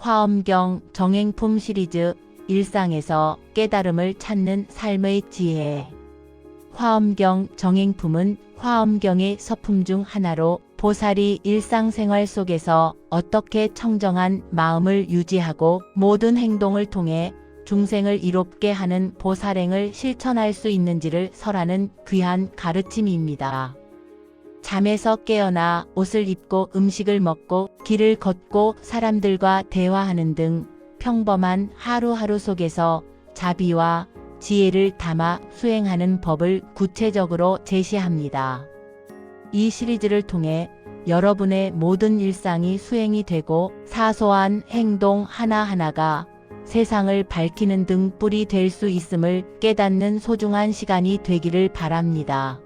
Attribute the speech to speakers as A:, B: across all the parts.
A: 화엄경 정행품 시리즈 일상에서 깨달음을 찾는 삶의 지혜. 화엄경 정행품은 화엄경의 서품 중 하나로 보살이 일상생활 속에서 어떻게 청정한 마음을 유지하고 모든 행동을 통해 중생을 이롭게 하는 보살행을 실천할 수 있는지를 설하는 귀한 가르침입니다. 잠에서 깨어나 옷을 입고 음식을 먹고 길을 걷고 사람들과 대화하는 등 평범한 하루하루 속에서 자비와 지혜를 담아 수행하는 법을 구체적으로 제시합니다. 이 시리즈를 통해 여러분의 모든 일상이 수행이 되고 사소한 행동 하나하나가 세상을 밝히는 등불이 될 수 있음을 깨닫는 소중한 시간이 되기를 바랍니다.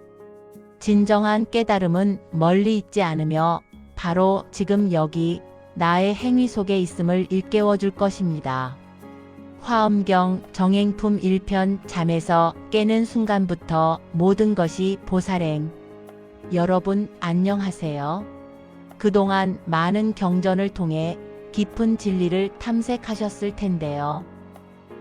A: 진정한 깨달음은 멀리 있지 않으며 바로 지금 여기 나의 행위 속에 있음을 일깨워 줄 것입니다. 화엄경 정행품 1편 잠에서 깨는 순간부터 모든 것이 보살행. 여러분 안녕하세요. 그동안 많은 경전을 통해 깊은 진리를 탐색하셨을 텐데요.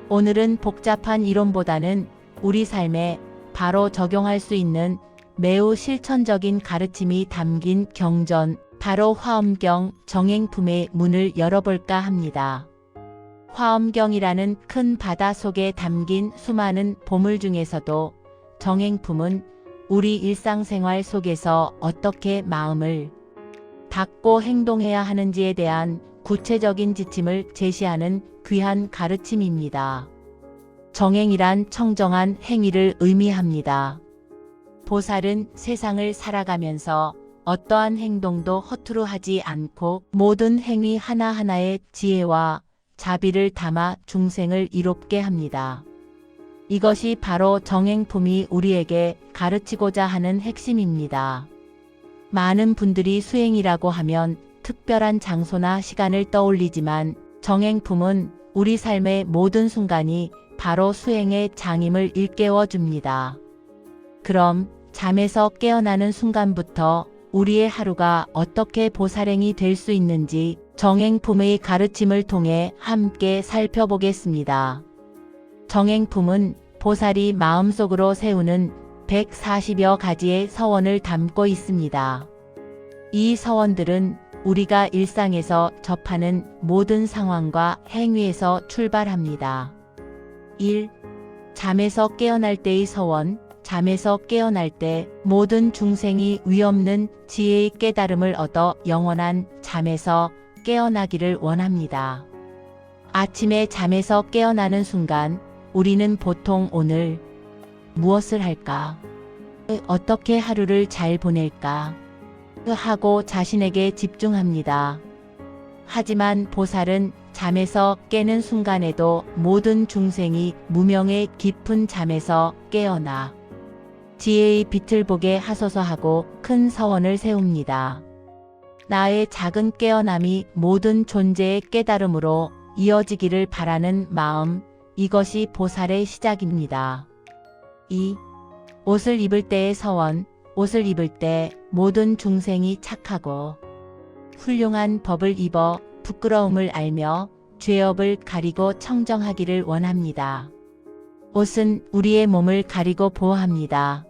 A: 오늘은 복잡한 이론보다는 우리 삶에 바로 적용할 수 있는 매우 실천적인 가르침이 담긴 경전, 바로 화엄경 정행품의 문을 열어볼까 합니다. 화엄경이라는 큰 바다 속에 담긴 수많은 보물 중에서도 정행품은 우리 일상생활 속에서 어떻게 마음을 닫고 행동해야 하는지에 대한 구체적인 지침을 제시하는 귀한 가르침입니다. 정행이란 청정한 행위를 의미합니다. 보살은 세상을 살아가면서 어떠한 행동도 허투루 하지 않고 모든 행위 하나하나에 지혜와 자비를 담아 중생을 이롭게 합니다. 이것이 바로 정행품이 우리에게 가르치고자 하는 핵심입니다. 많은 분들이 수행이라고 하면 특별한 장소나 시간을 떠올리지만 정행품은 우리 삶의 모든 순간이 바로 수행의 장임을 일깨워 줍니다. 그럼 잠에서 깨어나는 순간부터 우리의 하루가 어떻게 보살행이 될 수 있는지 정행품의 가르침을 통해 함께 살펴보겠습니다. 정행품은 보살이 마음속으로 세우는 140여 가지의 서원을 담고 있습니다. 이 서원들은 우리가 일상에서 접하는 모든 상황과 행위에서 출발합니다. 1. 잠에서 깨어날 때의 서원, 잠에서 깨어날 때 모든 중생이 위없는 지혜의 깨달음을 얻어 영원한 잠에서 깨어나기를 원합니다. 아침에 잠에서 깨어나는 순간 우리는 보통 오늘 무엇을 할까? 어떻게 하루를 잘 보낼까? 하고 자신에게 집중합니다. 하지만 보살은 잠에서 깨는 순간에도 모든 중생이 무명의 깊은 잠에서 깨어나 지혜의 빛을 보게 하소서 하고 큰 서원을 세웁니다. 나의 작은 깨어남이 모든 존재의 깨달음으로 이어지기를 바라는 마음, 이것이 보살의 시작입니다. 2. 옷을 입을 때의 서원, 옷을 입을 때 모든 중생이 착하고 훌륭한 법을 입어 부끄러움을 알며 죄업을 가리고 청정하기를 원합니다. 옷은 우리의 몸을 가리고 보호합니다.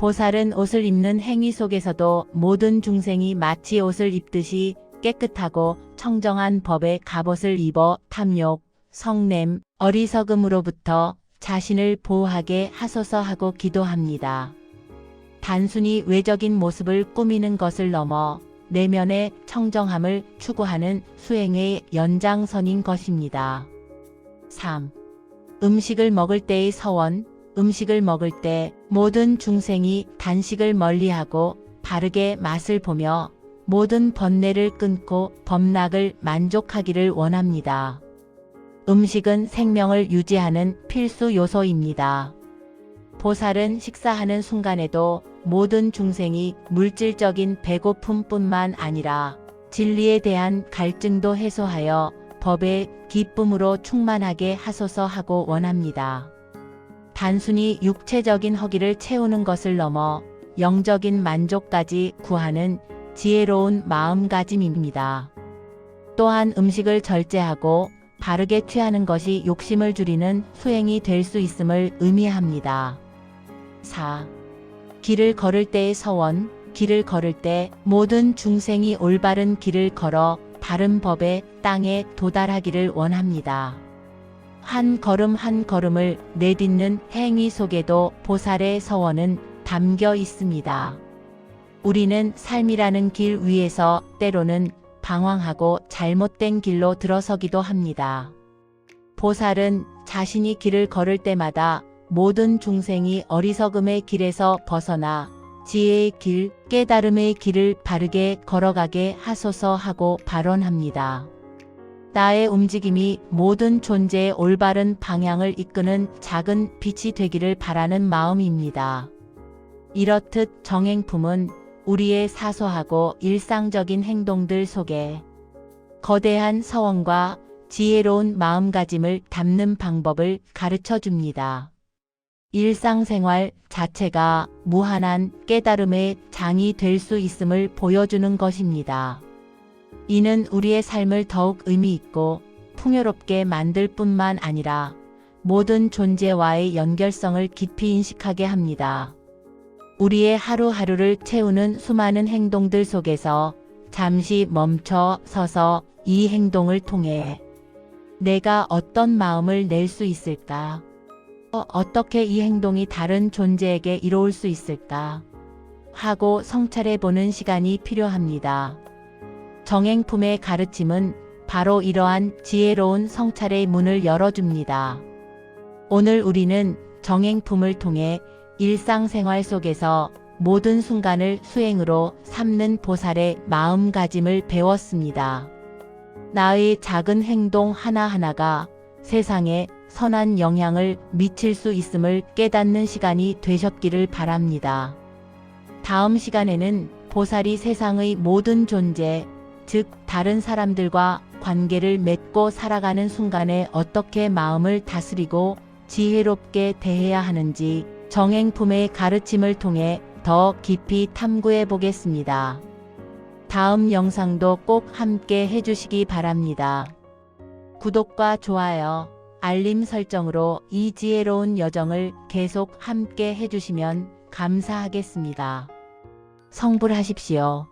A: 보살은 옷을 입는 행위 속에서도 모든 중생이 마치 옷을 입듯이 깨끗하고 청정한 법의 갑옷을 입어 탐욕, 성냄, 어리석음으로부터 자신을 보호하게 하소서 하고 기도합니다. 단순히 외적인 모습을 꾸미는 것을 넘어 내면의 청정함을 추구하는 수행의 연장선인 것입니다. 3. 음식을 먹을 때의 서원, 음식을 먹을 때 모든 중생이 단식을 멀리하고 바르게 맛을 보며 모든 번뇌를 끊고 범락을 만족하기를 원합니다. 음식은 생명을 유지하는 필수 요소입니다. 보살은 식사하는 순간에도 모든 중생이 물질적인 배고픔뿐만 아니라 진리에 대한 갈증도 해소하여 법의 기쁨으로 충만하게 하소서 하고 원합니다. 단순히 육체적인 허기를 채우는 것을 넘어 영적인 만족까지 구하는 지혜로운 마음가짐입니다. 또한 음식을 절제하고 바르게 취하는 것이 욕심을 줄이는 수행이 될 수 있음을 의미합니다. 4. 길을 걸을 때의 서원, 길을 걸을 때 모든 중생이 올바른 길을 걸어 바른 법의 땅에 도달하기를 원합니다. 한 걸음 한 걸음을 내딛는 행위 속에도 보살의 서원은 담겨 있습니다. 우리는 삶이라는 길 위에서 때로는 방황하고 잘못된 길로 들어서기도 합니다. 보살은 자신이 길을 걸을 때마다 모든 중생이 어리석음의 길에서 벗어나 지혜의 길, 깨달음의 길을 바르게 걸어가게 하소서 하고 발언합니다. 나의 움직임이 모든 존재의 올바른 방향을 이끄는 작은 빛이 되기를 바라는 마음입니다. 이렇듯 정행품은 우리의 사소하고 일상적인 행동들 속에 거대한 서원과 지혜로운 마음가짐을 담는 방법을 가르쳐 줍니다. 일상생활 자체가 무한한 깨달음의 장이 될 수 있음을 보여주는 것입니다. 이는 우리의 삶을 더욱 의미 있고 풍요롭게 만들 뿐만 아니라 모든 존재와의 연결성을 깊이 인식하게 합니다. 우리의 하루하루를 채우는 수많은 행동들 속에서 잠시 멈춰 서서 이 행동을 통해 내가 어떤 마음을 낼 수 있을까? 어, 어떻게 이 행동이 다른 존재에게 이로울 수 있을까? 하고 성찰해 보는 시간이 필요합니다. 정행품의 가르침은 바로 이러한 지혜로운 성찰의 문을 열어줍니다. 오늘 우리는 정행품을 통해 일상생활 속에서 모든 순간을 수행으로 삼는 보살의 마음가짐을 배웠습니다. 나의 작은 행동 하나하나가 세상에 선한 영향을 미칠 수 있음을 깨닫는 시간이 되셨기를 바랍니다. 다음 시간에는 보살이 세상의 모든 존재, 즉 다른 사람들과 관계를 맺고 살아가는 순간에 어떻게 마음을 다스리고 지혜롭게 대해야 하는지 정행품의 가르침을 통해 더 깊이 탐구해 보겠습니다. 다음 영상도 꼭 함께 해주시기 바랍니다. 구독과 좋아요, 알림 설정으로 이 지혜로운 여정을 계속 함께 해주시면 감사하겠습니다. 성불하십시오.